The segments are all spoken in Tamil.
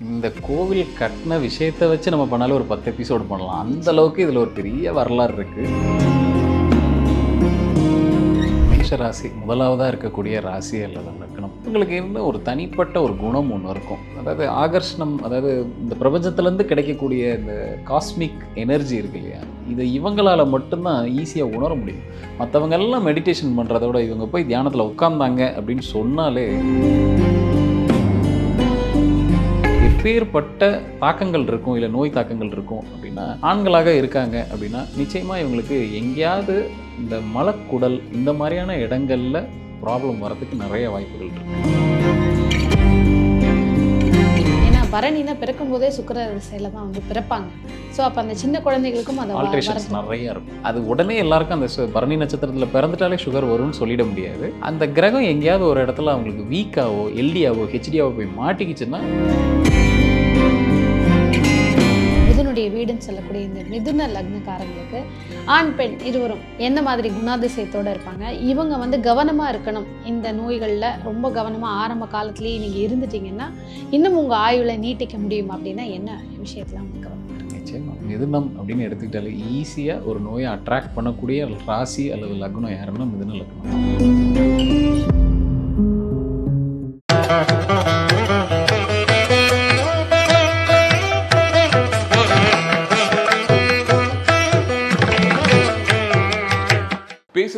இந்த கோவில் கட்டின விஷயத்தை வச்சு நம்ம பண்ணாலும் ஒரு பத்து எபிசோடு பண்ணலாம். அந்த அளவுக்கு இதில் ஒரு பெரிய வரலாறு இருக்கு. ராசி முதலாவதாக இருக்கக்கூடிய ராசி அல்லது லக்னம் உங்களுக்கு என்ன ஒரு தனிப்பட்ட ஒரு குணம் ஒன்று இருக்கும். அதாவது ஆகர்ஷணம் அதாவது இந்த பிரபஞ்சத்துலேருந்து கிடைக்கக்கூடிய இந்த காஸ்மிக் எனர்ஜி இருக்கு இல்லையா? இதை இவங்களால் மட்டும்தான் ஈஸியாக உணர முடியும். மற்றவங்க எல்லாம் மெடிடேஷன் பண்ணுறத விட இவங்க போய் தியானத்தில் உட்காந்தாங்க அப்படின்னு சொன்னாலே எப்பேற்பட்ட தாக்கங்கள் இருக்கும் இல்லை நோய் தாக்கங்கள் இருக்கும் அப்படின்னா ஆண்களாக இருக்காங்க அப்படின்னா நிச்சயமாக இவங்களுக்கு எங்கேயாவது இந்த மலக்குடல் இந்த மாதிரியான இடங்கள்ல ப்ராப்ளம் வரதுக்கு நிறைய வாய்ப்புகள் இருக்கு. ஏன்னா பரணினா பிறக்கும் போதே சுக்கர திசையில தான் வந்து பிறப்பாங்க. ஸோ அப்போ அந்த சின்ன குழந்தைகளுக்கும் அதை வ- ஆல்ட்ரேஷன்ஸ் நிறைய இருக்கும். அது உடனே எல்லாருக்கும் அந்த பரணி நட்சத்திரத்தில் பிறந்துட்டாலே சுகர் வரும்னு சொல்லிட முடியாது. அந்த கிரகம் எங்கேயாவது ஒரு இடத்துல அவங்களுக்கு வீக்காவோ எல்டியாவோ ஹெச்டியாவோ போய் மாட்டிக்கிச்சுன்னா மிதுனுடைய வீடுன்னு சொல்லக்கூடிய இந்த மிதுன லக்னக்காரங்களுக்கு ஆண் பெண் இருவரும் எந்த மாதிரி குணாதிசயத்தோட இருப்பாங்க? இவங்க வந்து கவனமா இருக்கணும். இந்த நோய்களில் ரொம்ப கவனமா ஆரம்ப காலத்திலேயே நீங்க இருந்துட்டீங்கன்னா இன்னும் உங்க ஆயுளை நீட்டிக்க முடியும் அப்படின்னா என்ன விஷயத்துல அவங்க கவனமா? இருக்கணும்? மிதுனம் அப்படின்னு எடுத்துக்கிட்டாலே ஈஸியாக ஒரு நோயை அட்ராக்ட் பண்ணக்கூடிய ராசி அல்லது லக்னம் யாருன்னா மிதுன லக்னம்.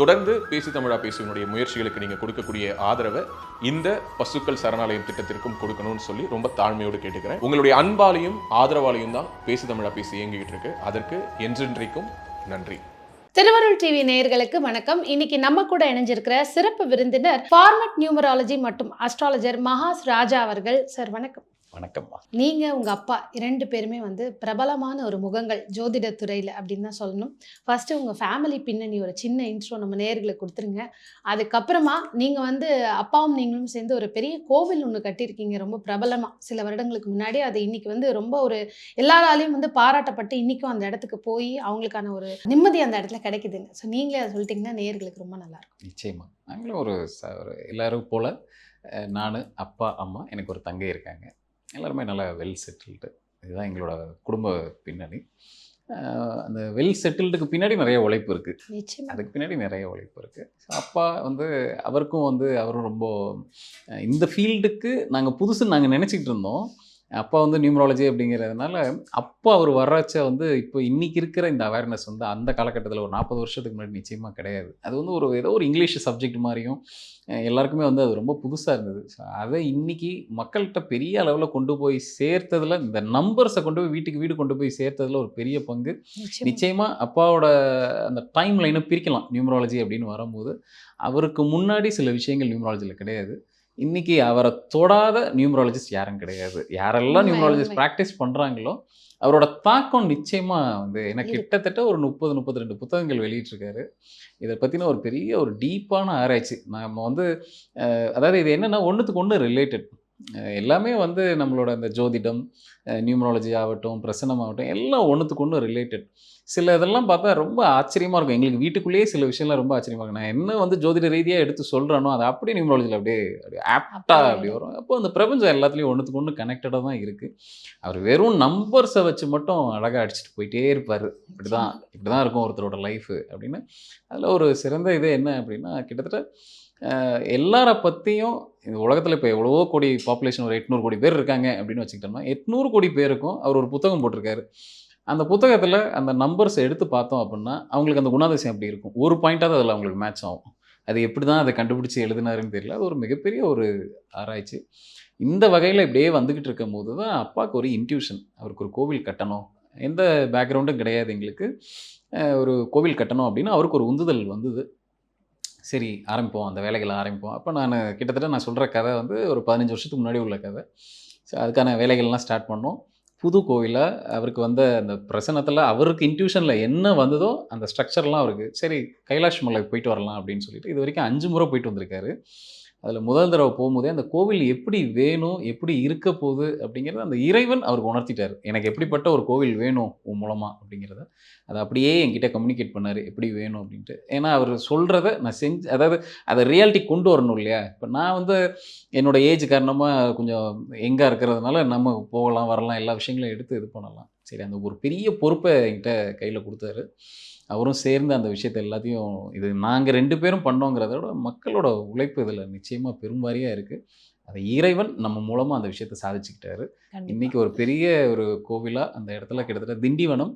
தொடர்ந்து பேசி தமிழா பேசுவனுடைய முயற்சிகளுக்கு நீங்கள் கொடுக்கக்கூடிய ஆதரவை இந்த பசுக்கள் சரணாலயம் திட்டத்திற்கும் கொடுக்கணும்னு சொல்லி ரொம்ப தாழ்மையோடு கேட்டுக்கிறேன். உங்களுடைய அன்பாலையும் ஆதரவாலையும் தான் பேசி தமிழா பேசி இயங்கிட்டு இருக்கு. அதற்கு என்றென்றைக்கும் நன்றி. திருவருள் டிவி நேயர்களுக்கு வணக்கம். இன்னைக்கு நம்ம கூட இணைஞ்சிருக்கிற சிறப்பு விருந்தினர் ஃபார்மட் நியூமராலஜி மற்றும் அஸ்ட்ராலஜர் மகாஸ் ராஜா அவர்கள். சார் வணக்கம். வணக்கம்மா. நீங்க உங்க அப்பா இரண்டு பேருமே வந்து பிரபலமான ஒரு முகங்கள் ஜோதிட துறையில அப்படின்னு தான் சொல்லணும். ஃபர்ஸ்ட் உங்க ஃபேமிலி பின்னணி ஒரு சின்ன இன்ட்ரோ நம்ம நேயர்களுக்கு கொடுத்துருங்க. அதுக்கப்புறமா நீங்க வந்து அப்பாவும் நீங்களும் சேர்ந்து ஒரு பெரிய கோவில் ஒன்று கட்டியிருக்கீங்க. ரொம்ப பிரபலமா. சில வருடங்களுக்கு முன்னாடி அது இன்னைக்கு வந்து ரொம்ப ஒரு எல்லாராலையும் வந்து பாராட்டப்பட்டு இன்னைக்கும் அந்த இடத்துக்கு போய் அவங்களுக்கான ஒரு நிம்மதி அந்த இடத்துல கிடைக்குதுங்க. ஸோ நீங்களே அதை சொல்லிட்டீங்கன்னா நேயர்களுக்கு ரொம்ப நல்லா இருக்கும். நிச்சயமா. நாங்களும் ஒரு எல்லாரும் போல் நான் அப்பா அம்மா எனக்கு ஒரு தங்கை இருக்காங்க. எல்லாருமே நல்லா வெல் செட்டில்டு இதுதான் எங்களோட குடும்ப பின்னணி. அந்த வெல் செட்டில்டுக்கு பின்னாடி நிறைய உழைப்பு இருக்குது அதுக்கு பின்னாடி நிறைய உழைப்பு இருக்குது அப்பா வந்து அவருக்கும் வந்து அவரும் ரொம்ப இந்த ஃபீல்டுக்கு நாங்கள் புதுசுன்னு நாங்கள் நினச்சிக்கிட்டு இருந்தோம். அப்பா வந்து நியூமராலஜி அப்படிங்கிறதுனால அப்பா அவர் வர்றச்ச வந்து இப்போ இன்னைக்கு இருக்கிற இந்த அவேர்னஸ் வந்து அந்த காலகட்டத்தில் ஒரு நாற்பது வருஷத்துக்கு முன்னாடி நிச்சயமாக கிடையாது. அது வந்து ஒரு ஏதோ ஒரு இங்கிலீஷ் சப்ஜெக்ட் மாதிரியும் எல்லாருக்குமே வந்து அது ரொம்ப புதுசாக இருந்தது. ஸோ அதை இன்னைக்கு மக்கள்கிட்ட பெரிய அளவில் கொண்டு போய் சேர்த்ததுல இந்த நம்பர்ஸை கொண்டு போய் வீட்டுக்கு வீடு கொண்டு போய் சேர்த்ததுல ஒரு பெரிய பங்கு. நிச்சயமா. நிச்சயமா அப்பாவோட அந்த டைம் லைனை பிரிக்கலாம் நியூமராலஜி அப்படின்னு வரும்போது. அவருக்கு முன்னாடி சில விஷயங்கள் நியூமராலஜியில் கிடையாது. இன்னைக்கு அவரை தொடாத நியூமராலஜிஸ்ட் யாரும் கிடையாது யாரெல்லாம் நியூமராலஜிஸ்ட். ப்ராக்டிஸ் பண்ணுறாங்களோ அவரோட தாக்கம் நிச்சயமா வந்து எனக்கு. கிட்டத்தட்ட ஒரு முப்பது முப்பத்தி ரெண்டு புத்தகங்கள் வெளியிட்டிருக்காரு இதை பற்றின ஒரு பெரிய ஒரு டீப்பான ஆராய்ச்சி நம்ம வந்து அதாவது இது என்னென்னா ஒன்றுத்துக்கு ஒன்று ரிலேட்டட் எல்லாமே வந்து நம்மளோட இந்த ஜோதிடம் நியூமராலஜி ஆகட்டும் பிரசனம் ஆகட்டும் எல்லாம் ஒன்றுத்துக்கு ஒன்று ரிலேட்டட் சில இதெல்லாம் பார்த்தா ரொம்ப ஆச்சரியமாக இருக்கும். எங்களுக்கு வீட்டுக்குள்ளேயே சில விஷயம்லாம் ரொம்ப ஆச்சரியமாக இருக்கும். நான் என்ன வந்து ஜோதிட ரீதியாக எடுத்து சொல்கிறேனோ அது அப்படியே நியூமராலஜியில் அப்படியே அப்படியே ஆப்டாக அப்படியே அப்படி வரும். அப்போ அந்த பிரபஞ்சம் எல்லாத்துலேயும் ஒன்றுத்துக்கு ஒன்று கனெக்டடாக தான் இருக்குது அவர் வெறும் நம்பர்ஸை வச்சு மட்டும் அழகாக அடிச்சுட்டு போயிட்டே இருப்பார். இப்படி தான் இப்படி தான் இருக்கும் ஒருத்தரோட லைஃபு அப்படின்னு. அதில் ஒரு சிறந்த இது என்ன அப்படின்னா கிட்டத்தட்ட எல்லாரை பற்றியும் இந்த உலகத்தில் இப்போ எவ்வளவோ கோடி பாப்புலேஷன் ஒரு எட்நூறு கோடி பேர் இருக்காங்க அப்படின்னு வச்சுக்கிட்டோம்னா எட்நூறு கோடி பேருக்கும் அவர் ஒரு புத்தகம் போட்டிருக்காரு. அந்த புத்தகத்தில் அந்த நம்பர்ஸ் எடுத்து பார்த்தோம் அப்படின்னா அவங்களுக்கு அந்த குணாதிசயம் அப்படி இருக்கும். ஒரு பாயிண்ட்டாவது அதில் அவங்களுக்கு மேட்ச் ஆகும். அது எப்படி தான் அதை கண்டுபிடிச்சி எழுதினாருன்னு தெரியல. அது ஒரு மிகப்பெரிய ஒரு ஆராய்ச்சி. இந்த வகையில் இப்படியே வந்துக்கிட்டு இருக்கும் போது தான் அப்பாவுக்கு ஒரு இன்ட்யூஷன் அவருக்கு ஒரு கோவில் கட்டணும். எந்த பேக்ரவுண்டும் கிடையாது எங்களுக்கு. ஒரு கோவில் கட்டணும் அப்படின்னு அவருக்கு ஒரு உந்துதல் வந்தது. சரி ஆரம்பிப்போம். அந்த வேலைகளை ஆரம்பிப்போம். அப்போ நான் கிட்டத்தட்ட நான் சொல்கிற கதை வந்து ஒரு பதினஞ்சு வருஷத்துக்கு முன்னாடி உள்ள கதை. ஸோ அதுக்கான வேலைகள்லாம் ஸ்டார்ட் பண்ணோம். புது கோவிலில் அவருக்கு வந்த அந்த பிரசனத்தில் அவருக்கு இன்ட்யூஷனில் என்ன வந்ததோ அந்த ஸ்ட்ரக்சர்லாம் அவருக்கு சரி கைலாஷ் மலை போயிட்டு வரலாம் அப்படின்னு சொல்லிட்டு இது வரைக்கும் அஞ்சு முறை போயிட்டு வந்திருக்காரு. அதில் முதல் தடவை போகும்போதே அந்த கோவில் எப்படி வேணும் எப்படி இருக்க போகுது அப்படிங்கிறத அந்த இறைவன் அவருக்கு உணர்த்திட்டார். எனக்கு எப்படிப்பட்ட ஒரு கோவில் வேணும் உன் மூலமாக அப்படிங்கிறத. அதை அப்படியே என்கிட்ட கம்யூனிகேட் பண்ணார் எப்படி வேணும்? அப்படின்ட்டு. ஏன்னா அவர் சொல்கிறத நான் செஞ்சு அதாவது அதை ரியாலிட்டி கொண்டு வரணும் இல்லையா? இப்போ நான் வந்து என்னோடய ஏஜ் காரணமாக கொஞ்சம் எங்கே இருக்கிறதுனால நம்ம போகலாம் வரலாம் எல்லா விஷயங்களையும் எடுத்து இது பண்ணலாம். சரி அந்த ஒரு பெரிய பொறுப்பை என்கிட்ட கையில் கொடுத்தாரு. அவரும் சேர்ந்து அந்த விஷயத்தை எல்லாத்தையும் இது நாங்கள் ரெண்டு பேரும் பண்ணோங்கிறத விட மக்களோட உழைப்பு இதில் நிச்சயமாக பெரும்பாரியாக இருக்குது அதை இறைவன் நம்ம மூலமாக அந்த விஷயத்தை சாதிச்சுக்கிட்டாரு. இன்னைக்கு ஒரு பெரிய ஒரு கோவிலாக அந்த இடத்துல கிட்டத்தட்ட திண்டிவனம்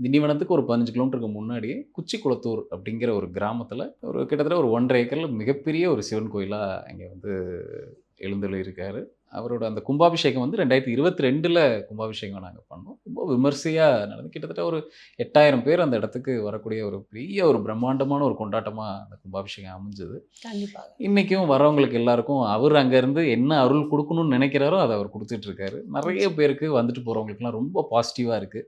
திண்டிவனத்துக்கு ஒரு பதினஞ்சு கிலோமீட்டருக்கு முன்னாடியே குச்சிக்குளத்தூர் அப்படிங்கிற ஒரு கிராமத்தில் ஒரு கிட்டத்தட்ட ஒரு ஒன்றரை ஏக்கரில் மிகப்பெரிய ஒரு சிவன் கோயிலாக இங்கே வந்து எழுந்தருளி இருக்காரு அவரோட அந்த கும்பாபிஷேகம் வந்து ரெண்டாயிரத்தி இருபத்தி ரெண்டில் கும்பாபிஷேகம் நாங்கள் பண்ணோம். ரொம்ப விமர்சையாக நடந்து. கிட்டத்தட்ட ஒரு எட்டாயிரம் பேர் அந்த இடத்துக்கு வரக்கூடிய ஒரு பெரிய ஒரு பிரம்மாண்டமான ஒரு கொண்டாட்டமாக அந்த கும்பாபிஷேகம் அமைஞ்சது. கண்டிப்பாக இன்றைக்கும் வரவங்களுக்கு எல்லாருக்கும் அவர் அங்கேருந்து என்ன அருள் கொடுக்கணும்னு நினைக்கிறாரோ அதை அவர் கொடுத்துட்டு இருக்காரு. நிறைய பேருக்கு வந்துட்டு போகிறவங்களுக்குலாம் ரொம்ப பாசிட்டிவாக இருக்குது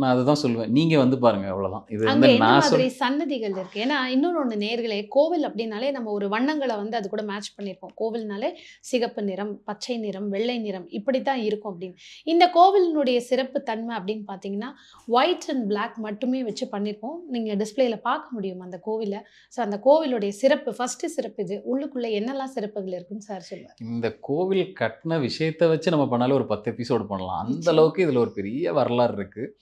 நான் அதுதான் சொல்லுவேன். நீங்கள் வந்து பாருங்கள் அவ்வளோதான் இது வந்து நான் மாதிரி சன்னதிகள் இருக்கு? ஏன்னா இன்னொன்று ஒன்று நேர்களே கோவில் அப்படின்னாலே நம்ம ஒரு வண்ணங்களை வந்து அது கூட மேட்ச் பண்ணியிருப்போம் கோவில்னாலே சிகப்பு நிறம் பச்சை நிறம் வெள்ளை நிறம் இப்படி தான் இருக்கும் அப்படின்னு. இந்த கோவிலினுடைய சிறப்பு தன்மை அப்படின்னு பார்த்தீங்கன்னா ஒயிட் அண்ட் பிளாக் மட்டுமே வச்சு பண்ணியிருப்போம் நீங்கள் டிஸ்பிளேல பார்க்க முடியும் அந்த கோவிலை. ஸோ அந்த கோவிலுடைய சிறப்பு ஃபர்ஸ்ட் சிறப்பு இது. உள்ளுக்குள்ள என்னெல்லாம் சிறப்புகள் இருக்குன்னு சார் சொல்லுவார் இந்த கோவில் கட்டின விஷயத்தை வச்சு நம்ம பண்ணாலே ஒரு பத்து எபிசோடு பண்ணலாம். அந்த. அளவுக்கு இதில் ஒரு பெரிய வரலாறு இருக்குது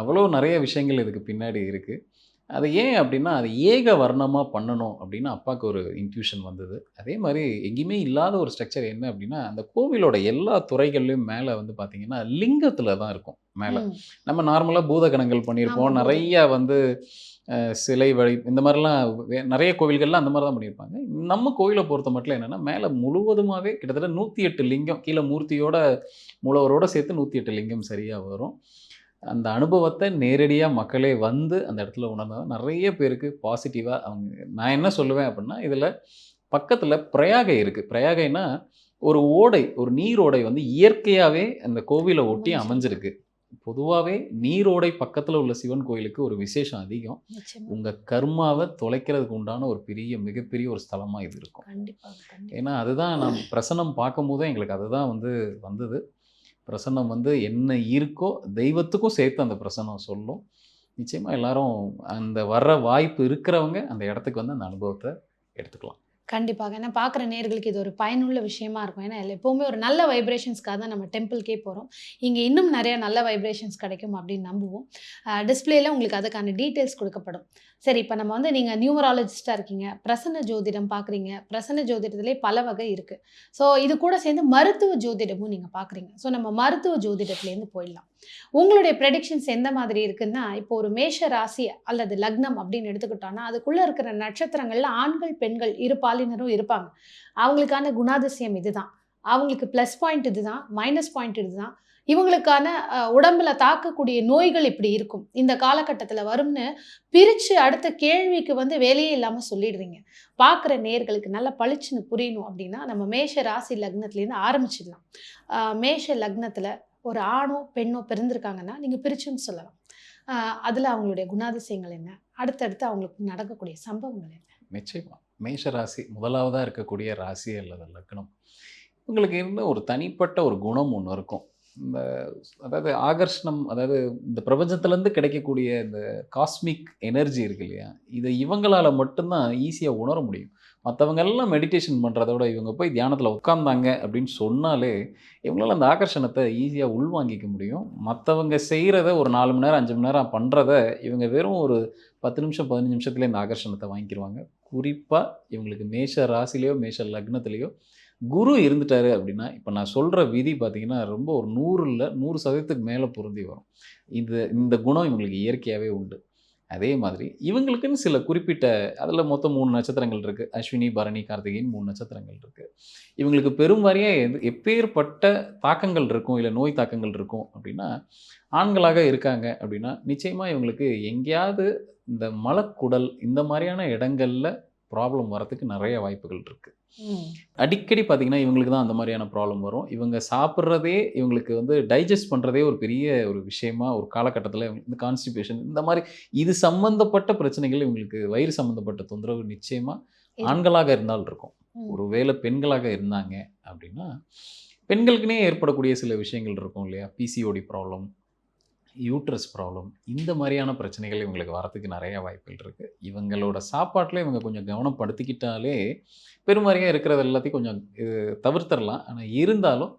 அவ்வளோ நிறைய விஷயங்கள் இதுக்கு பின்னாடி இருக்குது அது ஏன் அப்படின்னா அது ஏக வர்ணமாக பண்ணணும் அப்படின்னு அப்பாவுக்கு ஒரு இன்ட்யூஷன் வந்தது. அதே மாதிரி எங்கேயுமே இல்லாத ஒரு ஸ்ட்ரக்சர் என்ன அப்படின்னா அந்த கோவிலோட எல்லா துறைகள்லையும் மேலே வந்து பார்த்தீங்கன்னா லிங்கத்தில் தான் இருக்கும் மேலே. நம்ம நார்மலாக பூதகணங்கள் பண்ணியிருப்போம். நிறைய வந்து சிலை வழி இந்த மாதிரிலாம் நிறைய கோவில்கள்லாம் அந்த மாதிரி தான் பண்ணியிருப்பாங்க. நம்ம கோவிலை பொறுத்த மட்டும் என்னென்னா மேலே முழுவதுமாகவே கிட்டத்தட்ட நூற்றி எட்டு லிங்கம் கீழே மூர்த்தியோட மூலவரோட சேர்த்து நூற்றி எட்டு லிங்கம் சரியாக வரும். அந்த அனுபவத்தை நேரடியாக மக்களே வந்து அந்த இடத்துல உணர்ந்தா நிறைய பேருக்கு பாசிட்டிவாக அவங்க நான் என்ன சொல்லுவேன் அப்படின்னா இதில் பக்கத்தில் பிரயாகை இருக்குது பிரயாகைனா ஒரு ஓடை ஒரு நீரோடை வந்து இயற்கையாகவே அந்த கோவிலை ஒட்டி அமைஞ்சிருக்கு. பொதுவாகவே நீரோடை பக்கத்தில் உள்ள சிவன் கோயிலுக்கு ஒரு விசேஷம் அதிகம். உங்கள் கர்மாவை தொலைக்கிறதுக்கு உண்டான ஒரு பெரிய மிகப்பெரிய ஒரு ஸ்தலமாக இது இருக்கும். ஏன்னா அதுதான் நான் பிரசன்னம் பார்க்கும்போதே எங்களுக்கு அதுதான் வந்து வந்தது. பிரசன்னம் வந்து என்ன இருக்கோ தெய்வத்துக்கும் சேர்த்து அந்த பிரசன்னம் சொல்லும். நிச்சயமாக எல்லாரும் அந்த வர்ற வாய்ப்பு இருக்கிறவங்க அந்த இடத்துக்கு வந்து அந்த அனுபவத்தை எடுத்துக்கலாம். கண்டிப்பாக. ஏன்னா பார்க்குற நேர்களுக்கு இது ஒரு பயனுள்ள விஷயமா இருக்கும். ஏன்னா எப்போவுமே ஒரு நல்ல வைப்ரேஷன்ஸ்க்காக தான் நம்ம டெம்பிள்கே போகிறோம் இங்கே இன்னும் நிறையா நல்ல வைப்ரேஷன்ஸ் கிடைக்கும் அப்படின்னு நம்புவோம். டிஸ்பிளேல உங்களுக்கு அதுக்கான டீட்டெயில்ஸ் கொடுக்கப்படும். சரி இப்போ நம்ம வந்து நீங்கள் நியூமராலஜிஸ்டாக இருக்கீங்க. பிரசன்ன ஜோதிடம் பார்க்குறீங்க. பிரசன்ன ஜோதிடத்திலே பல வகை இருக்குது ஸோ இது கூட சேர்ந்து மருத்துவ ஜோதிடமும் நீங்கள் பார்க்குறீங்க. ஸோ நம்ம மருத்துவ ஜோதிடத்துலேருந்து போயிடலாம். உங்களுடைய ப்ரெடிக்ஷன்ஸ் எந்த மாதிரி இருக்குன்னா இப்போ ஒரு மேஷ ராசி அல்லது லக்னம் அப்படின்னு எடுத்துக்கிட்டோம்னா அதுக்குள்ளே இருக்கிற நட்சத்திரங்கள்ல ஆண்கள் பெண்கள் இரு பாலினரும் இருப்பாங்க. அவங்களுக்கான குணாதிசயம் இதுதான். அவங்களுக்கு ப்ளஸ் பாயிண்ட் இதுதான் மைனஸ் பாயிண்ட் இதுதான். இவங்களுக்கான உடம்புல தாக்கக்கூடிய நோய்கள் இப்படி இருக்கும். இந்த காலகட்டத்தில் வரும்னு பிரித்து அடுத்த கேள்விக்கு வந்து வேலையே இல்லாமல் சொல்லிடுறீங்க. பார்க்குற நேர்களுக்கு நல்லா பளிச்சுன்னு புரியணும் அப்படின்னா நம்ம மேஷ ராசி லக்னத்துலேருந்து ஆரம்பிச்சிடலாம். மேஷ லக்னத்தில் ஒரு ஆணோ பெண்ணோ பிறந்திருக்காங்கன்னா நீங்கள் பிரிச்சுன்னு சொல்லலாம். அதில் அவங்களுடைய குணாதிசயங்கள் என்ன? அடுத்தடுத்து அவங்களுக்கு நடக்கக்கூடிய சம்பவங்கள் என்ன? நிச்சயமா. மேஷ ராசி முதலாவதாக இருக்கக்கூடிய ராசி அல்லது லக்னம் உங்களுக்கு இன்னும் ஒரு தனிப்பட்ட ஒரு குணம் ஒன்று இருக்கும். இந்த அதாவது ஆகர்ஷணம் அதாவது இந்த பிரபஞ்சத்துலேருந்து கிடைக்கக்கூடிய இந்த காஸ்மிக் எனர்ஜி இருக்கு இல்லையா? இதை இவங்களால் மட்டும்தான் ஈஸியாக உணர முடியும். மற்றவங்க எல்லாம் மெடிடேஷன் பண்ணுறத விட இவங்க போய் தியானத்தில் உட்காந்தாங்க அப்படின்னு சொன்னாலே இவங்களால அந்த ஆகர்ஷணத்தை ஈஸியாக உள்வாங்கிக்க முடியும். மற்றவங்க செய்கிறத ஒரு நாலு மணி நேரம் அஞ்சு மணி நேரம் பண்ணுறத இவங்க வெறும் ஒரு பத்து நிமிஷம் பதினஞ்சு நிமிஷத்துலேயே இந்த ஆகர்ஷணத்தை வாங்கிக்கிடுவாங்க குறிப்பாக இவங்களுக்கு மேஷ ராசிலேயோ மேஷ லக்னத்திலேயோ குரு இருந்துட்டாரு அப்படின்னா இப்போ நான் சொல்கிற விதி பார்த்தீங்கன்னா ரொம்ப ஒரு நூறில் நூறு சதவீதத்துக்கு மேலே பொருந்தி வரும். இது இந்த குணம் இவங்களுக்கு இயற்கையாகவே உண்டு. அதே மாதிரி இவங்களுக்குன்னு சில குறிப்பிட்ட அதில் மொத்தம் மூணு நட்சத்திரங்கள் இருக்குது அஸ்வினி பரணி கார்த்திகைன்னு மூணு நட்சத்திரங்கள் இருக்குது இவங்களுக்கு பெரும் வாரியாக எது எப்பேற்பட்ட தாக்கங்கள் இருக்கும் இல்லை நோய் தாக்கங்கள் இருக்கும் அப்படின்னா ஆண்களாக இருக்காங்க அப்படின்னா நிச்சயமாக இவங்களுக்கு எங்கேயாவது இந்த மலக்குடல் இந்த மாதிரியான இடங்கள்ல ப்ராப்ளம் வரத்துக்கு நிறைய வாய்ப்புகள் இருக்குது அடிக்கடி பார்த்தீங்கன்னா இவங்களுக்கு தான் அந்த மாதிரியான ப்ராப்ளம் வரும் இவங்க சாப்பிட்றதே இவங்களுக்கு வந்து டைஜஸ்ட் பண்ணுறதே ஒரு பெரிய ஒரு விஷயமா ஒரு காலகட்டத்தில் இந்த கான்ஸ்டிபேஷன் இந்த மாதிரி இது சம்மந்தப்பட்ட பிரச்சனைகள் இவங்களுக்கு வயிறு சம்மந்தப்பட்ட தொந்தரவு நிச்சயமாக. ஆண்களாக இருந்தால் இருக்கும் ம். ஒருவேளை பெண்களாக இருந்தாங்க அப்படின்னா பெண்களுக்குனே ஏற்படக்கூடிய சில விஷயங்கள் இருக்கும் இல்லையா பிசிஓடி ப்ராப்ளம் யூட்ரஸ் ப்ராப்ளம் இந்த மாதிரியான பிரச்சனைகள் இவங்களுக்கு வரத்துக்கு நிறைய வாய்ப்புகள் இருக்குது இவங்களோட சாப்பாட்டில் இவங்க கொஞ்சம் கவனப்படுத்திக்கிட்டாலே பெருமாறியாக இருக்கிறது எல்லாத்தையும் கொஞ்சம் இது தவிர்த்தரலாம் ஆனால் இருந்தாலும்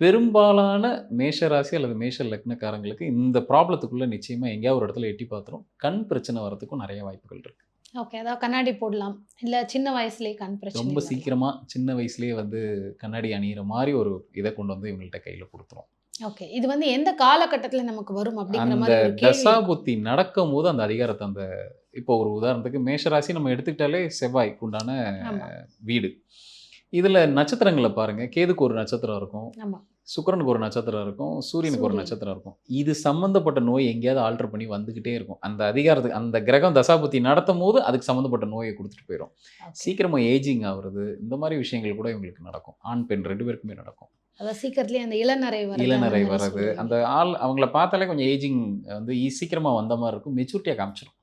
பெரும்பாலான மேஷ ராசி அல்லது மேஷ லக்னக்காரங்களுக்கு இந்த ப்ராப்ளத்துக்குள்ளே நிச்சயமாக எங்கேயாவது ஒரு இடத்துல எட்டி பார்த்துரும். கண் பிரச்சனை வரத்துக்கும் நிறைய வாய்ப்புகள் இருக்குது ஓகே அதாவது கண்ணாடி போடலாம். இல்ல சின்ன வயசுலயே கண் பிரச்சனை ரொம்ப. சீக்கிரமாக சின்ன வயசுலேயே வந்து கண்ணாடி அணியிற மாதிரி ஒரு இதை கொண்டு வந்து இவங்கள்ட்ட கையில் கொடுத்துரும். ஓகே இது வந்து எந்த காலகட்டத்துல நமக்கு வரும் அப்படிங்கிற மாதிரி ஒரு கேள்வி தசா புத்தி நடக்கும் போது அந்த அதிகாரத்தை அந்த இப்போ ஒரு உதாரணத்துக்கு மேஷராசி நம்ம எடுத்துக்கிட்டாலே செவ்வாய்க்கு உண்டான வீடு. இதுல நட்சத்திரங்களை பாருங்க. கேதுக்கு ஒரு நட்சத்திரம் இருக்கும். சுக்கிரனுக்கு ஒரு நட்சத்திரம் இருக்கும். சூரியனுக்கு ஒரு. நட்சத்திரம் இருக்கும். இது சம்மந்தப்பட்ட நோய் எங்கேயாவது ஆல்டர் பண்ணி வந்துகிட்டே இருக்கும். அந்த அதிகாரத்துக்கு அந்த கிரகம் தசாபுத்தி நடத்தும் போது அதுக்கு சம்மந்தப்பட்ட நோயை கொடுத்துட்டு போயிடும் Okay. சீக்கிரமா ஏஜிங் ஆகுறது இந்த மாதிரி விஷயங்கள் கூட இவங்களுக்கு நடக்கும். ஆண் பெண் ரெண்டு பேருக்குமே நடக்கும். அதாவது சீக்கிரத்துலயே அந்த இளநரை வர்றது இளநரை அந்த வர்றது. அந்த ஆள் அவங்கள பார்த்தாலே கொஞ்சம் ஏஜிங் வந்து ஈ- சீக்கிரமா வந்த மாதிரி இருக்கும். மெச்சூரிட்டியாக காமிச்சிடும்.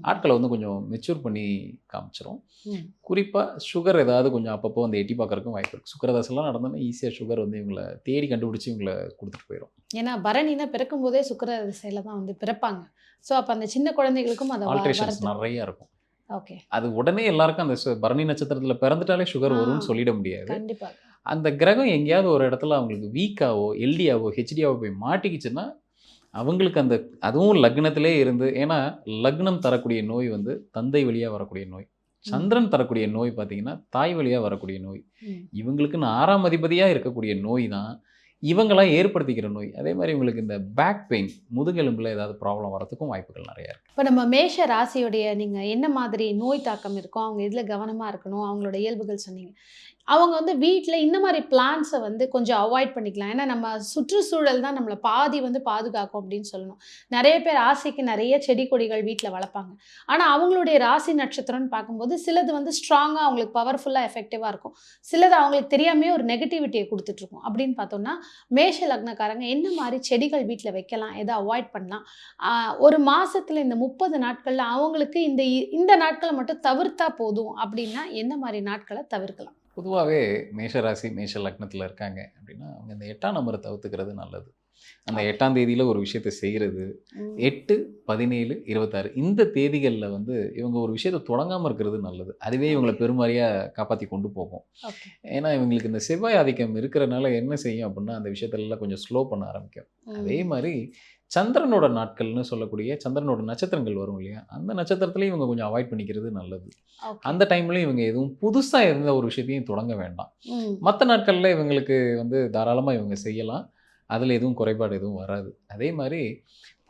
ஆட்களை வந்து கொஞ்சம் மெச்சூர் பண்ணி காமிச்சிரும். குறிப்பாக சுகர் ஏதாவது கொஞ்சம் அப்பப்போ வந்து எட்டி பார்க்கறதுக்கும் வாய்ப்பு இருக்குது சுக்கரதாசெல்லாம் நடந்தோன்னா ஈஸியாக சுகர் வந்து இவங்களை தேடி கண்டுபிடிச்சி இவங்களை கொடுத்துட்டு போயிடும் ஏன்னா பரணினா பிறக்கும் போதே சுக்கர திசையில தான் வந்து பிறப்பாங்க. சோ அப்ப அந்த சின்ன குழந்தைகளுக்கும் அதை ஆல்ட்ரேஷன்ஸ் நிறைய இருக்கும். ஓகே அது உடனே எல்லாருக்கும் அந்த பரணி நட்சத்திரத்தில் பிறந்துட்டாலே சுகர். வரும்னு சொல்லிட முடியாது. கண்டிப்பா. அந்த கிரகம் எங்கேயாவது ஒரு இடத்துல அவங்களுக்கு வீக்காவோ எல்டியாவோ ஹெச்டியாவோ போய் மாட்டிக்கிச்சுன்னா அவங்களுக்கு அந்த அதுவும் லக்னத்திலே இருந்து ஏன்னா லக்னம் தரக்கூடிய நோய் வந்து தந்தை வழியாக வரக்கூடிய நோய். சந்திரன் தரக்கூடிய நோய் பார்த்தீங்கன்னா தாய் வழியாக வரக்கூடிய நோய். இவங்களுக்குன்னு ஆறாம் அதிபதியாக இருக்கக்கூடிய நோய் தான் இவங்களாம் ஏற்படுத்திக்கிற நோய். அதே மாதிரி இவங்களுக்கு இந்த பேக் பெயின் முதுகெலும்பில் ஏதாவது ப்ராப்ளம் வரதுக்கும் வாய்ப்புகள் நிறையா இருக்குது இப்போ நம்ம மேஷ ராசியுடைய நீங்க என்ன மாதிரி நோய் தாக்கம் இருக்கும் அவங்க எதுல கவனமா இருக்கணும் அவங்களோட இயல்புகள் சொன்னீங்க. அவங்க வந்து வீட்டில் இந்த மாதிரி பிளான்ஸை வந்து கொஞ்சம் அவாய்ட் பண்ணிக்கலாம். ஏன்னா நம்ம சுற்றுச்சூழல் தான் நம்மளை பாதி வந்து பாதுகாக்கும் அப்படின்னு சொல்லணும். நிறைய பேர் ஆசைக்கு நிறைய செடி கொடிகள் வீட்டில் வளர்ப்பாங்க. ஆனால் அவங்களுடைய ராசி நட்சத்திரம்னு பார்க்கும்போது சிலது வந்து ஸ்ட்ராங்காக அவங்களுக்கு பவர்ஃபுல்லாக எஃபெக்டிவாக இருக்கும். சிலது அவங்களுக்கு தெரியாமே ஒரு நெகட்டிவிட்டியை கொடுத்துட்ருக்கும் அப்படின்னு பார்த்தோம்னா மேஷ லக்னக்காரங்க என்ன மாதிரி செடிகள் வீட்டில் வைக்கலாம் எதை அவாய்ட் பண்ணலாம்? ஒரு மாதத்தில் இந்த முப்பது நாட்களில் அவங்களுக்கு இந்த இ- இந்த நாட்களை மட்டும் தவிர்த்தா போதும் அப்படின்னா என்ன மாதிரி நாட்களை தவிர்க்கலாம்? பொதுவாகவே மேஷராசி மேஷ லக்னத்தில் இருக்காங்க அப்படின்னா அவங்க இந்த எட்டாம் நம்பரை தவிர்த்துக்கிறது நல்லது. அந்த எட்டாம் தேதியில் ஒரு விஷயத்தை செய்கிறது எட்டு பதினேழு இருபத்தாறு. இந்த தேதிகளில் வந்து இவங்க ஒரு விஷயத்தை தொடங்காமல் இருக்கிறது நல்லது. அதுவே இவங்களை பெருமாறியாக காப்பாற்றி கொண்டு போகும். ஏன்னா இவங்களுக்கு இந்த செவ்வாய் ஆதிக்கம் இருக்கிறனால என்ன செய்யும் அப்படின்னா அந்த விஷயத்தெல்லாம் கொஞ்சம் ஸ்லோ பண்ண ஆரம்பிக்கும். அதே மாதிரி சந்திரனோட நாட்கள்னு சொல்லக்கூடிய சந்திரனோட நட்சத்திரங்கள் வரும் இல்லையா? அந்த நட்சத்திரத்துலையும் இவங்க கொஞ்சம் அவாய்ட் பண்ணிக்கிறது நல்லது. அந்த டைம்லையும் இவங்க எதுவும் புதுசாக எந்த ஒரு விஷயத்தையும் தொடங்க வேண்டாம். மற்ற நாட்களில் இவங்களுக்கு வந்து தாராளமாக இவங்க செய்யலாம். அதில் எதுவும் குறைபாடு எதுவும் வராது. அதே மாதிரி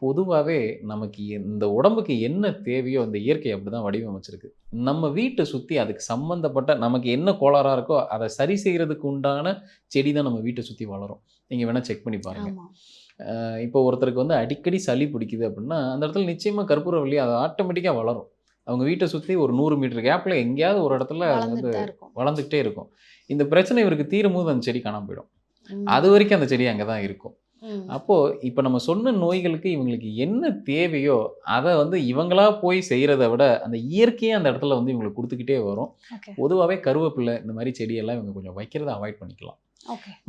பொதுவாகவே நமக்கு இந்த உடம்புக்கு என்ன தேவையோ அந்த இயற்கை அப்படி தான் வடிவமைச்சிருக்கு. நம்ம வீட்டை சுற்றி அதுக்கு சம்மந்தப்பட்ட நமக்கு என்ன கோளாறாக இருக்கோ அதை சரி செய்கிறதுக்கு உண்டான செடி தான் நம்ம வீட்டை சுற்றி வளரும். நீங்கள் வேணால் செக் பண்ணி பாருங்கள் இப்போ ஒருத்தருக்கு வந்து அடிக்கடி சளி பிடிக்குது அப்படின்னா அந்த இடத்துல நிச்சயமாக கற்பூரவள்ளி அது ஆட்டோமேட்டிக்காக வளரும். அவங்க வீட்டை சுற்றி ஒரு நூறு மீட்டர் கேப்பில் எங்கேயாவது ஒரு இடத்துல அது வந்து வளர்ந்துக்கிட்டே இருக்கும். இந்த பிரச்சனை இவருக்கு தீரும் போது அந்த செடி காணாம போயிடும். அது வரைக்கும் அந்த செடி அங்கே தான் இருக்கும். அப்போது இப்போ நம்ம சொன்ன நோய்களுக்கு இவங்களுக்கு என்ன தேவையோ அதை வந்து இவங்களா போய் செய்கிறத விட அந்த இயற்கையே அந்த இடத்துல வந்து இவங்களுக்கு கொடுத்துக்கிட்டே வரும். பொதுவாகவே கருவேப்பிலை இந்த மாதிரி செடியெல்லாம் இவங்க கொஞ்சம் வைக்கிறத அவாய்ட் பண்ணிக்கலாம்.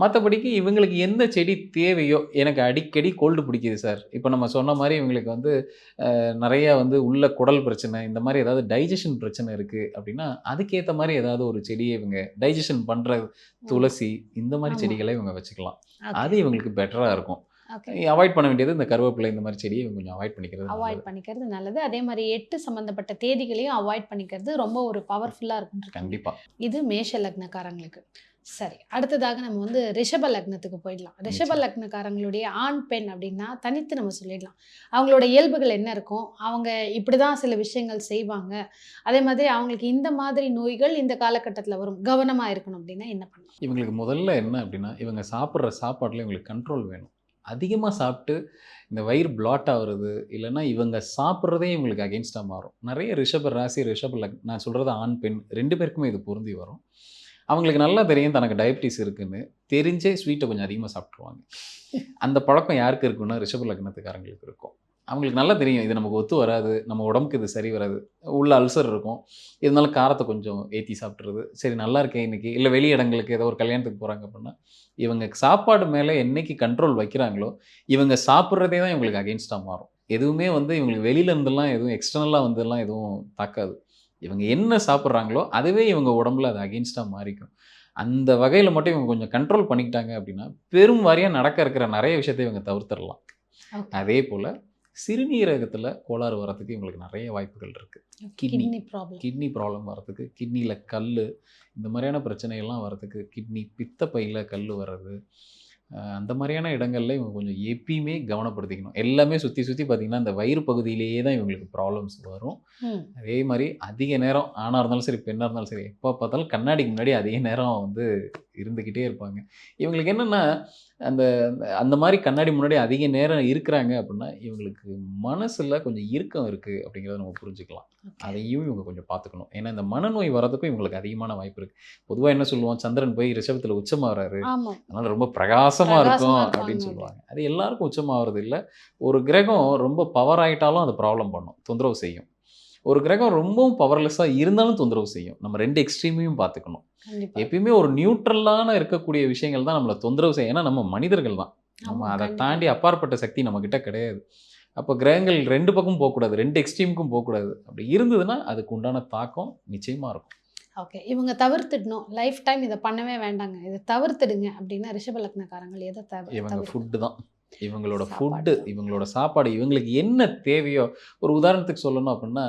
மற்றபடிக்கு இவங்களுக்கு எந்த செடி தேவையோ எனக்கு அடிக்கடி கோல்டு பிடிக்குது சார். இப்போ நம்ம சொன்ன மாதிரி இவங்களுக்கு வந்து நிறைய வந்து உள்ள குடல் பிரச்சனை இந்த மாதிரி ஏதாவது டைஜஷன் பிரச்சனை இருக்குது அப்படின்னா அதுக்கேற்ற மாதிரி ஏதாவது ஒரு செடியை இவங்க டைஜஷன் பண்ணுற துளசி இந்த மாதிரி. செடிகளை இவங்க வச்சுக்கலாம். அது இவங்களுக்கு பெட்டராக இருக்கும். அவாய்ட் பண்ண வேண்டியது இந்த கருவேப்பிலை இந்த மாதிரி செடியை கொஞ்சம் அவாய்ட் பண்ணிக்கிறது அவாய்ட். பண்ணிக்கிறது நல்லது. அதே மாதிரி எட்டு சம்பந்தப்பட்ட தேதிகளையும் அவாய்ட் பண்ணிக்கிறது ரொம்ப ஒரு பவர்ஃபுல்லாக இருக்கும் கண்டிப்பா. இது மேஷ லக்னக்காரங்களுக்கு. சரி அடுத்ததாக நம்ம வந்து ரிஷப லக்னத்துக்கு போயிடலாம். ரிஷப. லக்னக்காரங்களுடைய ஆண் பெண் அப்படின்னா தனித்து நம்ம சொல்லிடலாம். அவங்களோட இயல்புகள் என்ன இருக்கும்? அவங்க இப்படி தான் சில விஷயங்கள் செய்வாங்க. அதே மாதிரி அவங்களுக்கு இந்த மாதிரி நோய்கள் இந்த காலகட்டத்தில் வரும். கவனமாக இருக்கணும் அப்படின்னா என்ன பண்ணலாம்? இவங்களுக்கு முதல்ல என்ன அப்படின்னா இவங்க சாப்பிட்ற சாப்பாட்டில் இவங்களுக்கு கண்ட்ரோல் வேணும். அதிகமாக சாப்பிட்டு இந்த வயிறு பிளாட் ஆகுறது இல்லைன்னா இவங்க சாப்பிட்றதே இவங்களுக்கு அகெயின்ஸ்டாக மாறும். நிறைய ரிஷப ராசி ரிஷப லக் நான் சொல்கிறது ஆண் பெண் ரெண்டு பேருக்குமே இது பொருந்தி வரும். அவங்களுக்கு நல்லா தெரியும் தனக்கு டயபிட்டிஸ் இருக்குன்னு. தெரிஞ்சே ஸ்வீட்டை கொஞ்சம் அதிகமாக சாப்பிட்ருவாங்க அந்த பழக்கம் யாருக்கு இருக்குன்னா ரிஷப லக்னத்துக்காரங்களுக்கு இருக்கும். அவங்களுக்கு நல்லா தெரியும் இது நமக்கு ஒத்து வராது நம்ம உடம்புக்கு இது சரி வராது. உள்ள அல்சர் இருக்கும். இருந்தாலும் காரத்தை கொஞ்சம் ஏற்றி சாப்பிட்றது சரி நல்லா இருக்கேன் இன்னைக்கு. இல்லை வெளி இடங்களுக்கு ஏதோ ஒரு கல்யாணத்துக்கு போகிறாங்க அப்படின்னா இவங்க சாப்பாடு மேலே என்னைக்கு கண்ட்ரோல் வைக்கிறாங்களோ இவங்க சாப்பிட்றதே தான் இவங்களுக்கு அகெயின்ஸ்டாக மாறும். எதுவுமே வந்து இவங்களுக்கு வெளியில இருந்தெல்லாம் எதுவும் எக்ஸ்டர்னலாக வந்துலாம் எதுவும் தாக்காது. இவங்க என்ன சாப்பிட்றாங்களோ அதுவே இவங்க உடம்புல அது அகெயின்ஸ்டாக மாறிக்கும். அந்த வகையில் மட்டும் இவங்க கொஞ்சம் கண்ட்ரோல் பண்ணிக்கிட்டாங்க அப்படின்னா பெரும் வாரியாக நடக்க இருக்கிற நிறைய விஷயத்தை இவங்க தவிர்த்திடலாம். அதே போல் சிறுநீரகத்தில் கோளாறு வரதுக்கு இவங்களுக்கு நிறைய வாய்ப்புகள் இருக்குது. கிட்னி. ப்ராப்ளம் கிட்னி ப்ராப்ளம் வரதுக்கு கிட்னியில் கல் இந்த மாதிரியான பிரச்சனைகள்லாம் வரதுக்கு கிட்னி பித்தப்பையில் கல் வர்றது அந்த மாதிரியான இடங்கள்ல இவங்க கொஞ்சம் எப்பயுமே கவனப்படுத்திக்கணும். எல்லாமே சுற்றி சுற்றி பார்த்தீங்கன்னா இந்த வயிறு பகுதியிலேயே தான் இவங்களுக்கு ப்ராப்ளம்ஸ் வரும். அதே மாதிரி அதிக நேரம் ஆணாக இருந்தாலும் சரி பெண்ணாக இருந்தாலும் சரி எப்போ பார்த்தாலும் கண்ணாடிக்கு முன்னாடி அதிக நேரம் வந்து இருந்துக்கிட்டே இருப்பாங்க. இவங்களுக்கு என்னென்னா அந்த அந்த மாதிரி கண்ணாடி முன்னாடி அதிக நேரம் இருக்கிறாங்க அப்படின்னா இவங்களுக்கு மனசில் கொஞ்சம் இறுக்கம் இருக்குது அப்படிங்கிறத நம்ம புரிஞ்சுக்கலாம். அதையும் இவங்க கொஞ்சம் பார்த்துக்கணும். ஏன்னா இந்த மனநோய் வரதுக்கும் இவங்களுக்கு அதிகமான வாய்ப்பு இருக்குது பொதுவாக என்ன சொல்லுவோம் சந்திரன் போய் ரிஷபத்தில் உச்சமாகறாரு அதனால ரொம்ப பிரகாசமாக இருக்கும் அப்படின்னு அப்படி. சொல்லுவாங்க. அது எல்லாருக்கும் உச்சமாகிறது இல்லை ஒரு கிரகம் ரொம்ப பவர் ஆயிட்டாலும் அது ப்ராப்ளம் பண்ணும். தொந்தரவு செய்யும். ஒரு கிரகம் ரொம்பவும் பவர்லெஸ்ஸாக இருந்தாலும் தொந்தரவு செய்யும். நம்ம ரெண்டு எக்ஸ்ட்ரீமையும் பார்த்துக்கணும். எப்பயுமே ஒரு நியூட்ரலான இருக்கக்கூடிய விஷயங்கள் தான் நம்மளை தொந்தரவு செய்யும். ஏன்னா நம்ம மனிதர்கள் தான். நம்ம அதை. தாண்டி அப்பாற்பட்ட சக்தி நம்மக்கிட்ட கிடையாது. அப்போ கிரகங்கள் ரெண்டு பக்கம் போகக்கூடாது. ரெண்டு எக்ஸ்ட்ரீமுக்கும் போகக்கூடாது. அப்படி இருந்ததுன்னா அதுக்கு உண்டான தாக்கம் நிச்சயமாக இருக்கும். ஓகே இவங்க தவிர்த்துடணும். லைஃப் டைம் இதை பண்ணவே வேண்டாங்க. இதை தவிர்த்துடுங்க அப்படின்னா ரிஷப லக்னக்காரங்கள் எதை தவிர இவங்க? ஃபுட்டு தான். இவங்களோட ஃபுட்டு. இவங்களோட சாப்பாடு இவங்களுக்கு என்ன தேவையோ ஒரு உதாரணத்துக்கு சொல்லணும் அப்படின்னா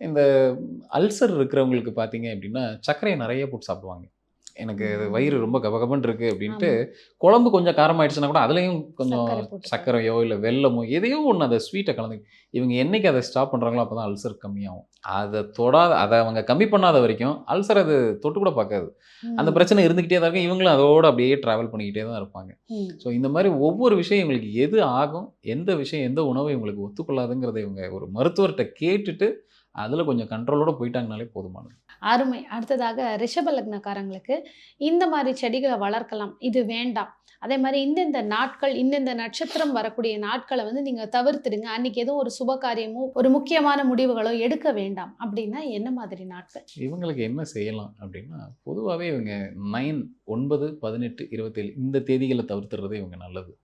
இந்த அல்சர் இருக்கிறவங்களுக்கு பார்த்தீங்க அப்படின்னா சர்க்கரையை நிறைய போட்டு சாப்பிடுவாங்க எனக்கு. வயிறு ரொம்ப கபகபன்னு இருக்கு அப்படின்ட்டு குழம்பு கொஞ்சம் காரமாயிடுச்சுன்னா கூட அதுலேயும் கொஞ்சம் சர்க்கரையோ இல்லை வெல்லமோ எதையோ ஒன்று அதை ஸ்வீட்டை கலந்து இவங்க என்னைக்கு அதை ஸ்டாப் பண்ணுறாங்களோ அப்போ தான் அல்சர் கம்மியாகும். அதை தொடாத அதை அவங்க கம்மி பண்ணாத வரைக்கும் அல்சர் அது தொட்டு கூட பார்க்காது. அந்த. பிரச்சனை இருந்துக்கிட்டே தான் இருக்கும். இவங்களும் அதோட அப்படியே ட்ராவல் பண்ணிக்கிட்டே தான் இருப்பாங்க. ஸோ இந்த மாதிரி ஒவ்வொரு விஷயம் இவங்களுக்கு எது ஆகும் எந்த விஷயம் எந்த உணவு இவங்களுக்கு ஒத்துக்கொள்ளாதுங்கிறத இவங்க ஒரு மருத்துவர்கிட்ட கேட்டுட்டு அதில் கொஞ்சம் கண்ட்ரோலோட போயிட்டாங்கனாலே போதுமானது. அருமை. அடுத்ததாக ரிஷப லக்னக்காரங்களுக்கு இந்த மாதிரி செடிகளை வளர்க்கலாம். இது வேண்டாம். அதே மாதிரி இந்தந்த நாட்கள் இந்தந்த நட்சத்திரம் வரக்கூடிய நாட்களை வந்து நீங்க தவிர்த்துடுங்க. அன்னைக்கு எதுவும் ஒரு சுப காரியமோ ஒரு முக்கியமான முடிவுகளோ எடுக்க வேண்டாம். அப்படின்னா என்ன மாதிரி நாட்கள்? இவங்களுக்கு என்ன செய்யலாம் அப்படின்னா பொதுவாகவே இவங்க நைன் ஒன்பது பதினெட்டு இருபத்தேழு இந்த தேதிகளை தவிர்த்துறது இவங்க நல்லது.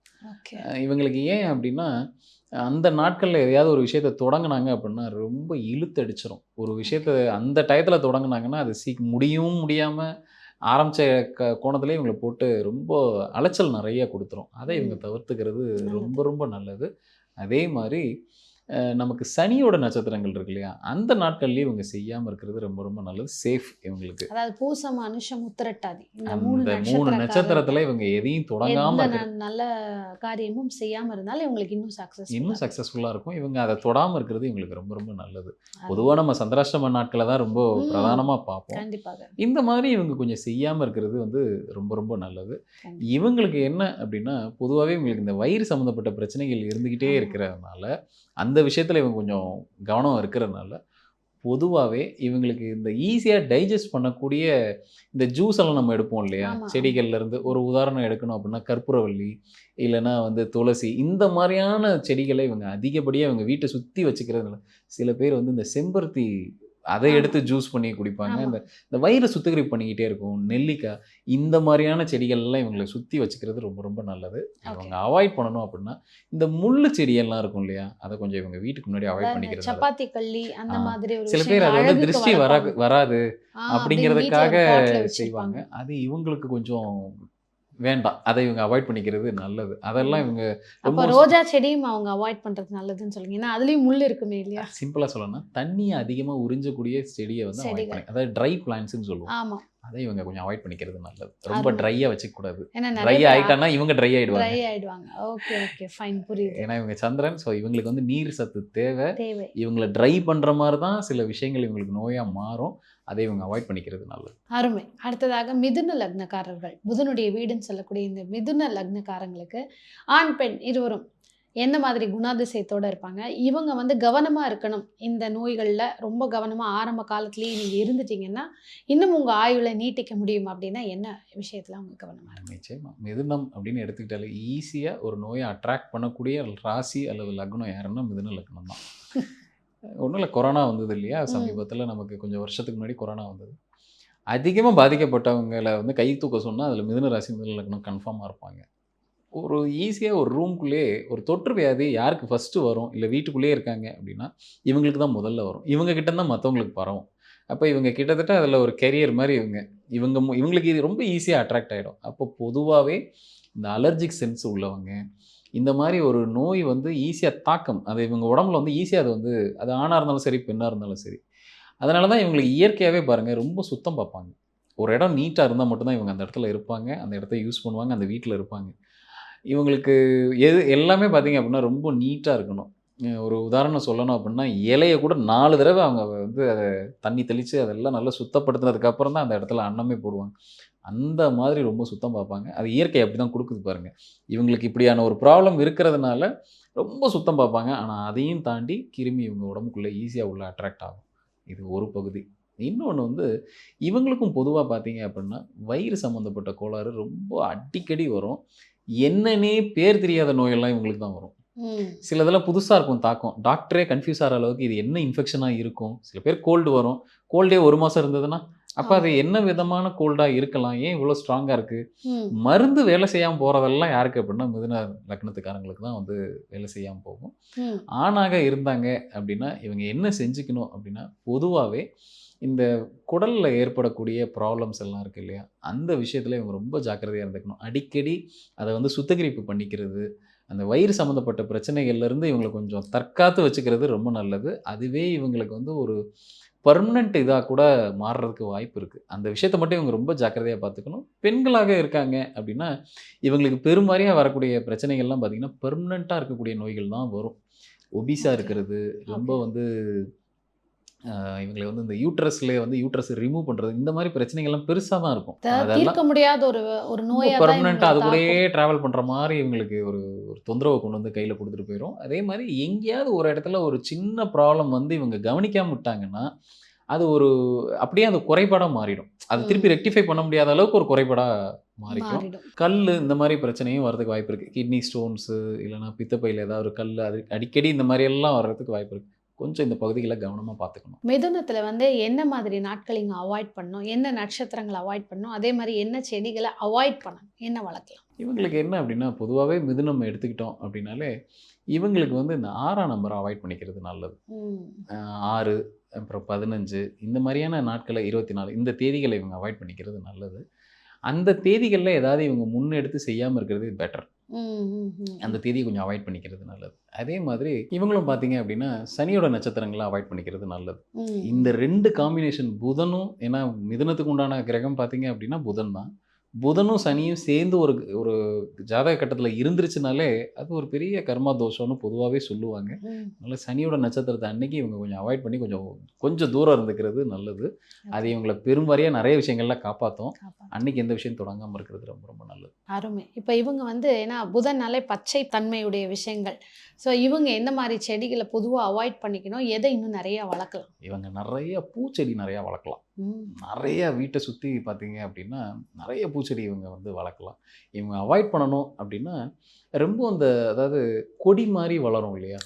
இவங்களுக்கு ஏன் அப்படின்னா அந்த நாட்களில் எதையாவது ஒரு விஷயத்தை தொடங்குனாங்க அப்படின்னா ரொம்ப இழுத்தடிச்சிரும். ஒரு விஷயத்த அந்த டயத்தில் தொடங்குனாங்கன்னா அது சீக் முடியும் முடியாமல் ஆரம்பித்த க கோணத்திலே இவங்களை போட்டு ரொம்ப அலைச்சல் நிறைய கொடுத்துரும். அதை இவங்க. தவிர்த்துக்கிறது. ரொம்ப ரொம்ப நல்லது. அதே மாதிரி நமக்கு சனியோட நட்சத்திரங்கள் இருக்கு இல்லையா? அந்த நாட்கள்லேயும் இவங்க செய்யாமல் இருக்கிறது ரொம்ப ரொம்ப நல்லது. சேஃப் இவங்களுக்கு. அதாவது பூசம் அனுஷம் உத்திரட்டாதி. இந்த மூணு நட்சத்திரத்தில் இவங்க எதையும் ந- நல்ல காரியமும் செய்யாம இருந்தாலும் இவங்களுக்கு இன்னும் சக்சஸ் இன்னும் சக்ஸஸ்ஃபுல்லாக இருக்கும். இவங்க அதை தொடாமல் இருக்கிறது இவங்களுக்கு ரொம்ப ரொம்ப நல்லது. பொதுவாக நம்ம சந்திராஷ்டம நாட்களை தான் ரொம்ப ம். பிரதானமாக பார்ப்போம். கண்டிப்பாக. இந்த மாதிரி இவங்க கொஞ்சம் செய்யாமல் இருக்கிறது வந்து ரொம்ப ரொம்ப நல்லது. இவங்களுக்கு என்ன அப்படின்னா பொதுவாகவே இவங்களுக்கு இந்த வயிறு சம்மந்தப்பட்ட பிரச்சனைகள் இருந்துக்கிட்டே ஆமா. இருக்கிறதுனால அந்த விஷயத்தில் இவங்க கொஞ்சம் கவனம் இருக்கிறதுனால பொதுவாகவே இவங்களுக்கு இந்த ஈஸியாக டைஜஸ்ட் பண்ணக்கூடிய இந்த ஜூஸ் எல்லாம் நம்ம எடுப்போம் இல்லையா ஆமா, ஆமா. செடிகள்ல இருந்து ஒரு உதாரணம் எடுக்கணும் அப்படின்னா கற்பூரவள்ளி இல்லைன்னா வந்து துளசி இந்த மாதிரியான செடிகளை இவங்க அதிகப்படியாக இவங்க வீட்டை சுற்றி வச்சுக்கிறதுனால சில பேர் வந்து இந்த செம்பருத்தி அதை. எடுத்து ஜூஸ் பண்ணி குடிப்பாங்க. இந்த இந்த வயிறை சுத்திகரிப்பு பண்ணிக்கிட்டே இருக்கும் நெல்லிக்காய் இந்த மாதிரியான செடிகள் எல்லாம் இவங்களை சுற்றி வச்சுக்கிறது ரொம்ப ரொம்ப நல்லது இவங்க அவாய்ட் பண்ணணும் அப்படின்னா இந்த முள்ளு செடியெல்லாம் இருக்கும் இல்லையா அதை கொஞ்சம் இவங்க வீட்டுக்கு முன்னாடி அவாய்ட் பண்ணிக்கிறது. சப்பாத்தி கள்ளி அந்த. மாதிரி சில பேர் அது வந்து திருஷ்டி வராது வளர்ப்பாங்க. வராது அப்படிங்கிறதுக்காக செய்வாங்க. அது இவங்களுக்கு கொஞ்சம் வேண்டாம் அதை இவங்க அவாய்ட் பண்ணிக்கிறது நல்லது. அதெல்லாம் இவங்க ரொம்ப ரோஜா செடியும் அவங்க அவாய்ட் பண்றது நல்லதுன்னு சொல்லுங்க. ஏன்னா அதுலயும் முள் இருக்குமே இல்லையா? சிம்பிளா சொல்லணும்னா தண்ணியை அதிகமா உறிஞ்சக்கூடிய செடியை வந்து அவாய்ட். பண்ணி அதாவது ட்ரை பிளான்ட்ஸ்னு சொல்லுவோம். ஆமா. அதை இவங்க கொஞ்சம் அவாய்ட் பண்ணிக்கிறது நல்லது. ரொம்ப அருமை. ட்ரையா வச்சுக்க கூடாது ஏன்னா ட்ரை ஆயிட்டான்னா இவங்க ட்ரை ஆயிடுவாங்க. ட்ரை ஆயிடுவாங்க. ஓகே ஓகே ஃபைன் புரியுது. ஏன்னா இவங்க சந்திரன் ஸோ இவங்களுக்கு வந்து நீர் சத்து தேவை. தேவை. இவங்களை ட்ரை பண்ற மாதிரி தான் சில விஷயங்கள் இவங்களுக்கு நோயா மாறும். அதை இவங்க அவாய்ட் பண்ணிக்கிறது நல்லது. அருமை. அடுத்ததாக மிதுன லக்னக்காரர்கள். புதனுடைய வீடுன்னு சொல்லக்கூடிய இந்த மிதுன லக்னக்காரங்களுக்கு ஆண் பெண் இருவரும் எந்த மாதிரி குணாதிசயத்தோட இருப்பாங்க? இவங்க வந்து கவனமா இருக்கணும். இந்த நோய்கள்ல ரொம்ப கவனமா ஆரம்ப காலத்திலேயே நீங்க இருந்துட்டீங்கன்னா இன்னும் உங்க ஆயுளை நீட்டிக்க முடியும் அப்படின்னா என்ன விஷயத்துல அவங்க கவனமா இருக்கணும் நிச்சயமா. மிதுனம் அப்படின்னு எடுத்துக்கிட்டாலே ஈஸியா ஒரு நோயை அட்ராக்ட் பண்ணக்கூடிய ராசி அல்லது லக்னம் யாருன்னா மிதுன லக்னம் தான். ஒன்றும் இல்லை கொரோனா வந்தது இல்லையா? சமீபத்தில் நமக்கு கொஞ்சம் வருஷத்துக்கு முன்னாடி கொரோனா வந்தது. அதிகமாக பாதிக்கப்பட்டவங்களை வந்து கை தூக்க சொன்னால் அதில் மிதுன ராசி மிதுன லக்னம் கன்ஃபார்மாக இருப்பாங்க. ஒரு ஈஸியாக ஒரு ரூம்குள்ளேயே ஒரு தொற்று வியாதி யாருக்கு ஃபஸ்ட்டு வரும்? இல்லை வீட்டுக்குள்ளேயே இருக்காங்க அப்படின்னா இவங்களுக்கு தான் முதல்ல வரும். இவங்க கிட்ட தான் மற்றவங்களுக்கு பரவும். அப்போ இவங்க கிட்டத்தட்ட அதில் ஒரு கெரியர் மாதிரி இவங்க இவங்க மு- இவங்களுக்கு இது ரொம்ப ஈஸியாக அட்ராக்ட் ஆகிடும் அப்போ பொதுவாகவே இந்த அலர்ஜிக் சென்ஸ் உள்ளவங்க இந்த மாதிரி ஒரு நோய் வந்து ஈஸியாக தாக்கம் அது இவங்க உடம்புல வந்து ஈஸியாக அது வந்து அது ஆணாக இருந்தாலும் சரி பெண்ணாக இருந்தாலும் சரி அதனால தான் இவங்களுக்கு இயற்கையாகவே பாருங்கள் ரொம்ப சுத்தம் பார்ப்பாங்க. ஒரு இடம் நீட்டாக இருந்தால் மட்டும்தான் இவங்க அந்த இடத்துல இருப்பாங்க அந்த இடத்த யூஸ் பண்ணுவாங்க அந்த வீட்டில் இருப்பாங்க. இவங்களுக்கு எது எல்லாமே பார்த்தீங்க அப்படின்னா ரொம்ப நீட்டாக இருக்கணும். ஒரு உதாரணம் சொல்லணும் அப்படின்னா இலையை கூட நாலு தடவை அவங்க வந்து அதை தண்ணி தெளித்து அதெல்லாம் நல்லா சுத்தப்படுத்துனதுக்கப்புறம் தான் அந்த இடத்துல அன்னமே போடுவாங்க. அந்த மாதிரி ரொம்ப சுத்தம் பார்ப்பாங்க. அது இயற்கை அப்படி தான் கொடுக்குது பாருங்கள் இவங்களுக்கு இப்படியான ஒரு ப்ராப்ளம் இருக்கிறதுனால ரொம்ப சுத்தம் பார்ப்பாங்க. ஆனால் அதையும் தாண்டி கிருமி இவங்க உடம்புக்குள்ளே ஈஸியாக உள்ள அட்ராக்ட் ஆகும். இது ஒரு பகுதி. இன்னொன்று வந்து இவங்களுக்கும் பொதுவாக பார்த்தீங்க அப்படின்னா வயிறு சம்மந்தப்பட்ட கோளாறு ரொம்ப அடிக்கடி வரும். என்னன்னே பேர் தெரியாத நோயெல்லாம் இவங்களுக்கு தான் வரும். சில இதெல்லாம் புதுசாக இருக்கும் தாக்கம். டாக்டரே கன்ஃபியூஸ் ஆகிற அளவுக்கு இது என்ன இன்ஃபெக்ஷனாக இருக்கும். சில பேர் கோல்டு வரும். கோல்டே ஒரு மாதம் இருந்ததுன்னா அப்போ அது என்ன விதமான கோல்டாக இருக்கலாம்? ஏன் இவ்வளோ ஸ்ட்ராங்காக இருக்குது மருந்து வேலை செய்யாமல் போகிறதெல்லாம் யாருக்கு அப்படின்னா மிதுன லக்னத்துக்காரங்களுக்கு தான் வந்து வேலை செய்யாமல் போகும். ஆணாக இருந்தாங்க அப்படின்னா இவங்க என்ன செஞ்சுக்கணும் அப்படின்னா பொதுவாகவே இந்த குடலில் ஏற்படக்கூடிய ப்ராப்ளம்ஸ் எல்லாம் இருக்கு இல்லையா? அந்த விஷயத்தில் இவங்க ரொம்ப ஜாக்கிரதையாக இருந்துக்கணும். அடிக்கடி அதை வந்து சுத்திகரிப்பு பண்ணிக்கிறது அந்த வயிறு சம்மந்தப்பட்ட பிரச்சனைகள்லேருந்து இவங்களை கொஞ்சம் தற்காத்து வச்சுக்கிறது ரொம்ப நல்லது. அதுவே இவங்களுக்கு வந்து ஒரு பர்மனண்ட் இதாக கூட மாறுறதுக்கு வாய்ப்பு இருக்குது அந்த விஷயத்தை மட்டும் இவங்க ரொம்ப ஜாக்கிரதையாக பார்த்துக்கணும் பெண்களாக இருக்காங்க அப்படின்னா இவங்களுக்கு பெருமாறியாக வரக்கூடிய பிரச்சனைகள்லாம் பார்த்திங்கன்னா பெர்மனண்ட்டாக இருக்கக்கூடிய நோய்கள் தான் வரும். ஒபிஸாக. இருக்கிறது ரொம்ப. வந்து இவங்களை வந்து இந்த யூட்ரஸ்லேயே வந்து யூட்ரஸ் ரிமூவ் பண்ணுறது இந்த மாதிரி பிரச்சனைகள்லாம் பெருசாக தான் இருக்கும். தீர்க்க முடியாத ஒரு ஒரு நோயா பர்மனெண்ட்டாக அது கூடயே ட்ராவல் பண்ணுற மாதிரி இவங்களுக்கு ஒரு ஒரு தொந்தரவை கொண்டு வந்து கையில் கொடுத்துட்டு போயிடும் அதே மாதிரி எங்கேயாவது ஒரு இடத்துல ஒரு சின்ன ப்ராப்ளம் வந்து இவங்க கவனிக்காம விட்டாங்கன்னா அது ஒரு அப்படியே அது குறைபாடாக மாறிடும். அது. திருப்பி ரெக்டிஃபை பண்ண முடியாத அளவுக்கு ஒரு குறைபாடாக மாறிக்கும். மாறிடும். கல் இந்த மாதிரி பிரச்சனையும் வரதுக்கு வாய்ப்பு இருக்குது கிட்னி ஸ்டோன்ஸு இல்லைன்னா பித்தப்பையில் ஏதாவது ஒரு கல் அது அடிக்கடி இந்த மாதிரி எல்லாம் வர்றதுக்கு வாய்ப்பு இருக்குது கொஞ்சம் இந்த பகுதிகளை கவனமாக பார்த்துக்கணும். மிதுனத்துல வந்து என்ன மாதிரி நாட்கள் இங்க அவாய்ட் பண்ணணும்? என்ன நட்சத்திரங்களை அவாய்ட் பண்ணணும்? அதே மாதிரி என்ன செடிகளை அவாய்ட் பண்ணணும்? என்ன வளர்க்கலாம்? இவங்களுக்கு என்ன அப்படின்னா பொதுவாகவே மிதுனம் எடுத்துக்கிட்டோம் அப்படின்னாலே இவங்களுக்கு வந்து இந்த ஆறாம் நம்பரை அவாய்ட் பண்ணிக்கிறது நல்லது. ஆறு அப்புறம் பதினஞ்சு இந்த மாதிரியான நாட்களை இருபத்தி நாலு இந்த தேதிகளை இவங்க அவாய்ட் பண்ணிக்கிறது நல்லது. அந்த தேதிகளில் ஏதாவது இவங்க முன்னெடுத்து செய்யாமல் இருக்கிறது பெட்டர். அந்த தேதியை கொஞ்சம் அவாய்ட் பண்ணிக்கிறது நல்லது. அதே மாதிரி இவங்களும் பார்த்தீங்க அப்படின்னா சனியோட நட்சத்திரங்களை அவாய்ட் பண்ணிக்கிறது நல்லது. இந்த ரெண்டு காம்பினேஷன் புதனும் ஏன்னா மிதுனத்துக்கு உண்டான கிரகம் பார்த்தீங்க அப்படின்னா புதன் தான். புதனும் சனியும் சேர்ந்து ஒரு ஒரு ஜாதக கட்டத்தில் இருந்துருச்சுனாலே அது ஒரு பெரிய கர்மா தோஷம்னு பொதுவாகவே சொல்லுவாங்க. அதனால சனியோட நட்சத்திரத்தை அன்னைக்கு இவங்க கொஞ்சம் அவாய்ட் பண்ணி கொஞ்சம் கொஞ்சம் தூரம் இருந்துக்கிறது நல்லது. அது இவங்களை பெரும்பாரியாக நிறைய விஷயங்கள்ல காப்பாற்றும். அன்னைக்கு எந்த விஷயம் தொடங்காமல் இருக்கிறது ரொம்ப ரொம்ப நல்லது. அருமை. இப்போ இவங்க வந்து ஏன்னா புதன்னாலே பச்சை தன்மையுடைய விஷயங்கள். ஸோ இவங்க எந்த மாதிரி செடிகளை பொதுவாக அவாய்ட் பண்ணிக்கணும்? எதை இன்னும் நிறைய வளர்க்கலாம்? இவங்க நிறைய பூச்செடி நிறையா வளர்க்கலாம். நிறைய வீட்டை சுற்றி பார்த்தீங்க அப்படின்னா நிறைய பூச்செடி இவங்க வந்து வளர்க்கலாம். இவங்க அவாய்ட் பண்ணணும் அப்படின்னா ரொம்ப அந்த அதாவது கொடி மாதிரி வளரும் இல்லையா?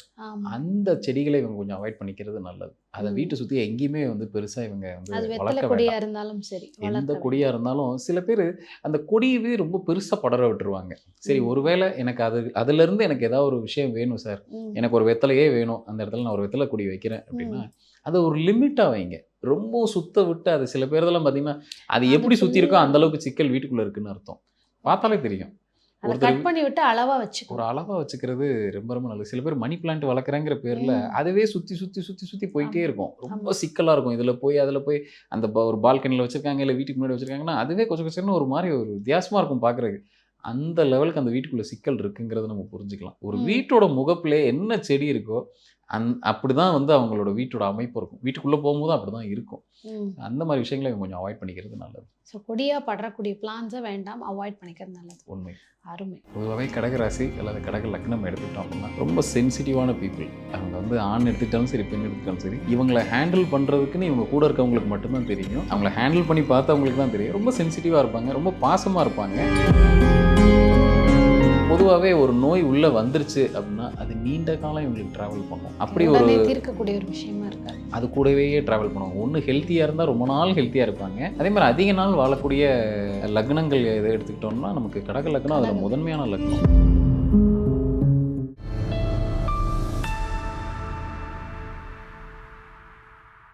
அந்த செடிகளை இவங்க கொஞ்சம் அவாய்ட் பண்ணிக்கிறது நல்லது. அதை. வீட்டை சுற்றி எங்கேயுமே வந்து பெருசாக இவங்க வந்து வளர்க்க கொடியா இருந்தாலும் சரி எந்த கொடியாக இருந்தாலும் சில பேர் அந்த கொடியவே ரொம்ப பெருசாக படர விட்டுருவாங்க. சரி. ஒருவேளை எனக்கு அது அதுலேருந்து எனக்கு ஏதாவது ஒரு விஷயம் வேணும் சார். எனக்கு ஒரு வெத்தலையே வேணும். அந்த இடத்துல நான் ஒரு வெத்தலை கொடி வைக்கிறேன் அப்படின்னா அதை ஒரு லிமிட்டாக வைங்க. ரொம்ப சுத்த விட்டு அது சில பேர்தெல்லாம் பார்த்தீங்கன்னா அது அது எப்படி சுற்றி இருக்கோ full-ஆ அந்த அளவுக்கு சிக்கல் வீட்டுக்குள்ளே இருக்குன்னு அர்த்தம். பார்த்தாலே தெரியும். அதை கட் பண்ணி விட்டு அளவா ஒரு வச்சுக்கணும் அளவாக வச்சுக்கிறது ரொம்ப ரொம்ப நல்லது. சில பேர் மணி பிளான்ட் வளர்க்குறேங்கிற பேரில். அதுவே சுற்றி சுற்றி சுற்றி சுற்றி போயிட்டே. இருக்கும். ரொம்ப சிக்கலாக இருக்கும். இதில் போய் அதில் போய் அந்த ஒரு பால்கனியில் வச்சுருக்காங்க இல்லை வீட்டுக்கு முன்னாடி வச்சுருக்காங்கன்னா அதுவே கொஞ்சம் கொஞ்சம் ஒரு மாதிரி ஒரு வித்தியாசமாக இருக்கும் பார்க்குறதுக்கு அந்த லெவலுக்கு அந்த வீட்டுக்குள்ளே சிக்கல் இருக்குங்கிறத நம்ம புரிஞ்சுக்கலாம். ஒரு. வீட்டோட முகப்பிலே என்ன செடி இருக்கோ அந் அப்படி தான் வந்து அவங்களோட வீட்டோட அமைப்பு இருக்கும். வீட்டுக்குள்ளே போகும்போது அப்படி தான் இருக்கும் அந்த மாதிரி விஷயங்களை கொஞ்சம் அவாய்ட் பண்ணிக்கிறது நல்லது. ஸோ கொடியா படரக்கூடிய பிளான்ஸை வேண்டாம் அவாய்ட் பண்ணிக்கிறது நல்லது. உண்மை. அருமை. பொதுவாகவே கடகராசி அல்லது கடக லக்னம் எடுத்துக்கிட்டோம் அப்படின்னா ரொம்ப சென்சிட்டிவான பீப்புள் அவங்க வந்து ஆண் எடுத்துக்கிட்டாலும் சரி பெண் எடுத்துக்கிட்டாலும் சரி இவங்களை ஹேண்டில் பண்ணுறதுக்குன்னு இவங்க கூட இருக்கவங்களுக்கு மட்டும்தான் தெரியும். அவங்கள ஹேண்டில் பண்ணி பார்த்தவங்களுக்கு தான் தெரியும். ரொம்ப சென்சிட்டிவாக இருப்பாங்க ரொம்ப பாசமாக இருப்பாங்க. பொதுவாகவே ஒரு நோய் உள்ளே வந்துருச்சு அப்படின்னா அது நீண்ட காலம் இவங்களுக்கு ட்ராவல் பண்ணும். அப்படி ஒரு உடனே தீர்க்கக்கூடிய ஒரு விஷயமா இருக்காது. அது கூடவே ட்ராவல் பண்ணுவாங்க ஒன்று ஹெல்த்தியாக இருந்தால் ரொம்ப நாள் ஹெல்த்தியாக இருப்பாங்க. அதே மாதிரி அதிக நாள் வாழக்கூடிய லக்னங்கள் எதை எடுத்துக்கிட்டோம்னா நமக்கு கடக லக்னம் அதில் முதன்மையான லக்னம்.